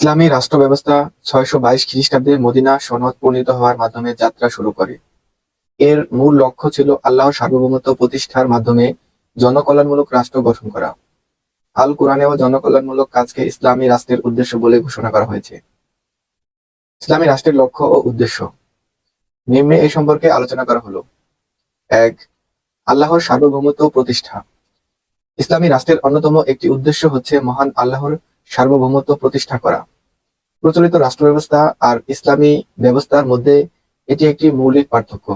ইসলামী রাষ্ট্র ব্যবস্থা ছয়শো বাইশ খ্রিস্টাব্দে মদিনা সনদ প্রণীত হওয়ার মাধ্যমে যাত্রা শুরু করে। এর মূল লক্ষ্য ছিল আল্লাহর সার্বভৌমত্ব প্রতিষ্ঠার মাধ্যমে জনকল্যাণমূলক রাষ্ট্র গঠন করা। আল কোরআনেও জনকল্যাণমূলক কাজকে ইসলামী রাষ্ট্রের উদ্দেশ্য বলে ঘোষণা করা হয়েছে। ইসলামী রাষ্ট্রের লক্ষ্য ও উদ্দেশ্য। নিম্নে এই সম্পর্কে আলোচনা করা হলো। এক, আল্লাহর সার্বভৌমত্ব প্রতিষ্ঠা। ইসলামী রাষ্ট্রের অন্যতম একটি উদ্দেশ্য হচ্ছে মহান আল্লাহর সার্বভৌমত্ব প্রতিষ্ঠা করা। প্রচলিত রাষ্ট্র ব্যবস্থা আর ইসলামী ব্যবস্থার মধ্যে এটি একটি মৌলিক পার্থক্য।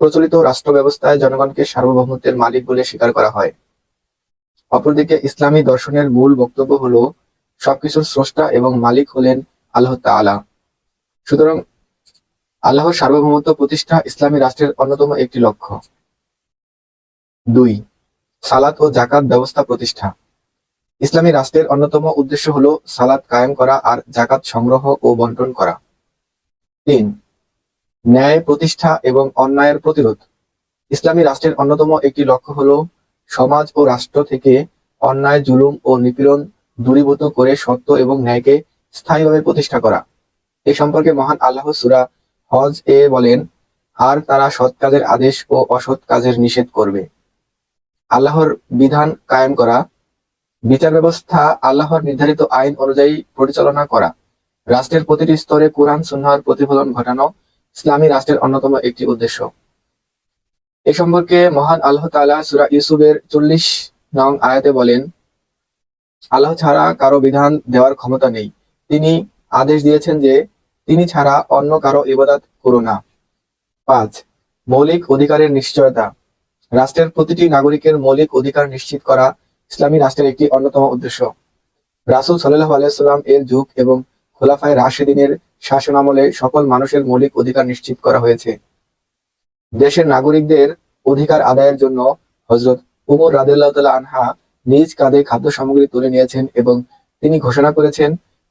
প্রচলিত রাষ্ট্র ব্যবস্থায় জনগণকে সার্বভৌমত্বের মালিক বলে স্বীকার করা হয়। অপরদিকে ইসলামী দর্শনের মূল বক্তব্য হলো, সবকিছুর স্রষ্টা এবং মালিক হলেন আল্লাহ তাআলা। সুতরাং আল্লাহর সার্বভৌমত্ব প্রতিষ্ঠা ইসলামী রাষ্ট্রের অন্যতম একটি লক্ষ্য। দুই, সালাত ও জাকাত ব্যবস্থা প্রতিষ্ঠা। ইসলামী রাষ্ট্রের অন্যতম উদ্দেশ্য হলো সালাত কায়েম করা আর জাকাত সংগ্রহ ও বন্টন করা। তিন, ন্যায় প্রতিষ্ঠা এবং অন্যায়ের প্রতিরোধ। ইসলামী রাষ্ট্রের অন্যতম একটি লক্ষ্য হলো সমাজ ও রাষ্ট্র থেকে অন্যায়, জুলুম ও নিপীড়ন দূরীভূত করে সত্য এবং ন্যায়কে স্থায়ীভাবে প্রতিষ্ঠা করা। এ সম্পর্কে মহান আল্লাহ সুরা হজ এ বলেন, আর তারা সৎ কাজের আদেশ ও অসৎ কাজের নিষেধ করবে। আল্লাহর বিধান কায়েম করা বিচার ব্যবস্থা, আল্লাহর নির্ধারিত আইন অনুযায়ী পরিচালনা করা। রাষ্ট্রের প্রতিটি স্তরে কোরআন, সুন্নাহর প্রতিফলন ঘটানো ইসলামী রাষ্ট্রের অন্যতম একটি উদ্দেশ্য। এ সম্পর্কে মহান আল্লাহ তাআলা সূরা ইউসুফের চল্লিশ নং আয়াতে বলেন, আল্লাহ ছাড়া কারও বিধান দেওয়ার ক্ষমতা নেই। তিনি আদেশ দিয়েছেন যে, তিনি ছাড়া অন্য কারও ইবাদত করো না। পাঁচ, মৌলিক অধিকারের নিশ্চয়তা। রাষ্ট্রের প্রতিটি নাগরিকের মৌলিক অধিকার নিশ্চিত করা ইসলামী রাষ্ট্রের একটি অন্যতম উদ্দেশ্য। রাসুল সাল্লাহ আলাইসাল্লাম এর যুগ এবং খোলাফায় রাশেদিনের শাসনামলে সকল মানুষের মৌলিক অধিকার নিশ্চিত করা হয়েছে। দেশের নাগরিকদের অধিকার আদায়ের জন্য হজরত উমর রাদিল্লাহ আনহা নিজ কাঁধে খাদ্য সামগ্রী তুলে নিয়েছেন এবং তিনি ঘোষণা করেছেন,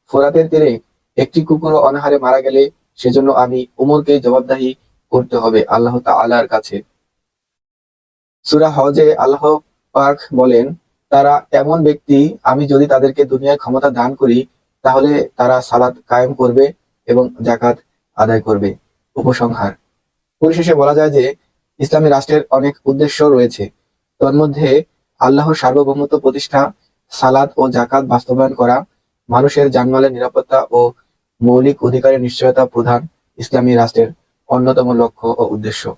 ফোরাতের তীরে একটি কুকুর অনাহারে মারা গেলে সেজন্য আমি উমরকে জবাবদাহি করতে হবে আল্লাহ তাআলার কাছে। সুরা হজে আল্লাহ পাক বলেন তারা এমন ব্যক্তি, আমি যদি তাদেরকে দুনিয়ায় ক্ষমতা দান করি, তাহলে তারা সালাত কায়েম করবে এবং জাকাত আদায় করবে। উপসংহার। পরিশেষে বলা যায় যে, ইসলামী রাষ্ট্রের অনেক উদ্দেশ্য রয়েছে। তন্মধ্যে, আল্লাহর সার্বভৌমত্ব প্রতিষ্ঠা, সালাত ও জাকাত বাস্তবায়ন করা, মানুষের জানমালের নিরাপত্তা ও মৌলিক অধিকারের নিশ্চয়তা প্রধান ইসলামী রাষ্ট্রের অন্যতম লক্ষ্য ও উদ্দেশ্য।